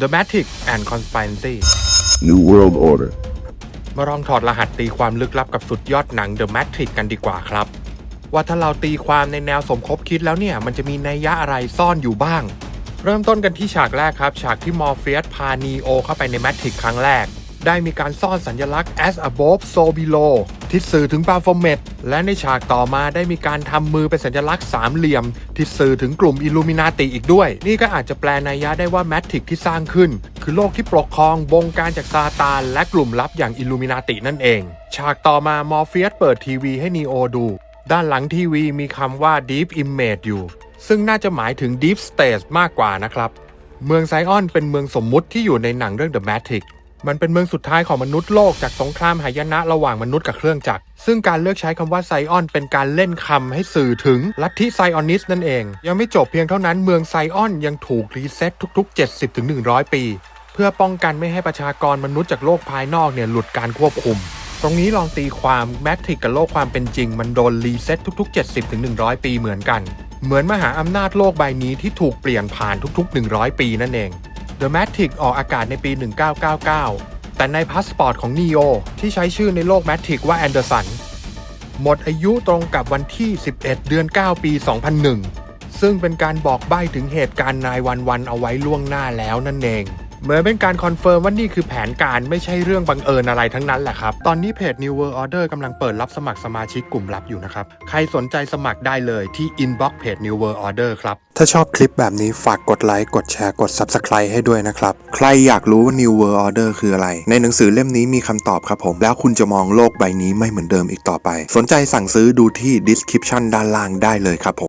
The Matrix and Conspiracy New World Order. มาลองถอดรหัสตีความลึกลับกับสุดยอดหนัง The Matrix กันดีกว่าครับ ว่าถ้าเราตีความในแนวสมคบคิดแล้วเนี่ย มันจะมีนัยยะอะไรซ่อนอยู่บ้าง เริ่มต้นกันที่ฉากแรกครับ ฉากที่มอร์เฟียสพานีโอเข้าไปในแมทริกครั้งแรก ได้มีการซ่อนสัญลักษณ์ as above so below ที่สื่อถึง Baphomet และในฉากต่อมาได้มีการทำมือเป็นสัญลักษณ์สามเหลี่ยม ที่สื่อถึงกลุ่มอิลูมินาติอีกด้วย นี่ก็อาจจะแปลนัยยะได้ว่าแมทริกที่สร้างขึ้น คือโลกที่ปกครองบงการจากซาตานและกลุ่มลับอย่างอิลูมินาตินั่นเอง ฉากต่อมามอร์เฟียสเปิดทีวีให้นีโอดู ด้านหลังทีวีมีคำว่า Deep Image อยู่ ซึ่งน่าจะหมายถึง Deep State มากกว่านะครับ เมืองไซออนเป็นเมืองสมมุติที่อยู่ในหนังเรื่อง The Matrix มันเป็นเมืองสุดท้ายของมนุษย์โลกจากสงครามหายนะระหว่างมนุษย์กับเครื่องจักร ซึ่งการเลือกใช้คำว่าไซออนเป็นการเล่นคำให้สื่อถึงลัทธิไซออนิสนั่นเอง ยังไม่จบเพียงเท่านั้นเมืองไซออนยังถูกรีเซ็ตทุก ๆ 70-100 ปี เพื่อป้องกันไม่ให้ประชากรมนุษย์จากโลกภายนอกเนี่ยหลุดการควบคุมตรงนี้ลองตีความแมทริกกับโลกความเป็นจริง มันโดนรีเซ็ตทุกๆ 70-100 ปีเหมือนกัน เหมือนมหาอำนาจโลกใบนี้ที่ถูกเปลี่ยนผ่านทุก ๆ 100 ปีนั่นเอง The Matrix ออกอากาศในปี 1999 แต่ในพาสปอร์ตของ Neo ที่ใช้ชื่อในโลก Matrix ว่า Anderson หมดอายุตรงกับวันที่ 11 เดือน 9 ปี 2001 ซึ่งเป็นการบอกใบ้ถึงเหตุการณ์นายวันวันเอาไว้ล่วงหน้าแล้วนั่นเอง เหมือนเป็นการคอนเฟิร์มว่านี่คือแผนการไม่ใช่เรื่องบังเอิญอะไรทั้งนั้นแหละครับ ตอนนี้เพจ New World Order กำลังเปิดรับสมัครสมาชิกกลุ่มลับอยู่นะครับ ใครสนใจสมัครได้เลยที่ inbox เพจ New World Order ครับ ถ้าชอบคลิปแบบนี้ฝากกดไลค์กดแชร์กด Subscribe ให้ด้วยนะครับ ใครอยากรู้ว่า New World Order คืออะไร ในหนังสือเล่มนี้มีคำตอบครับผม แล้วคุณจะมองโลกใบนี้ไม่เหมือนเดิมอีกต่อไป สนใจสั่งซื้อดูที่ description ด้านล่างได้เลยครับผม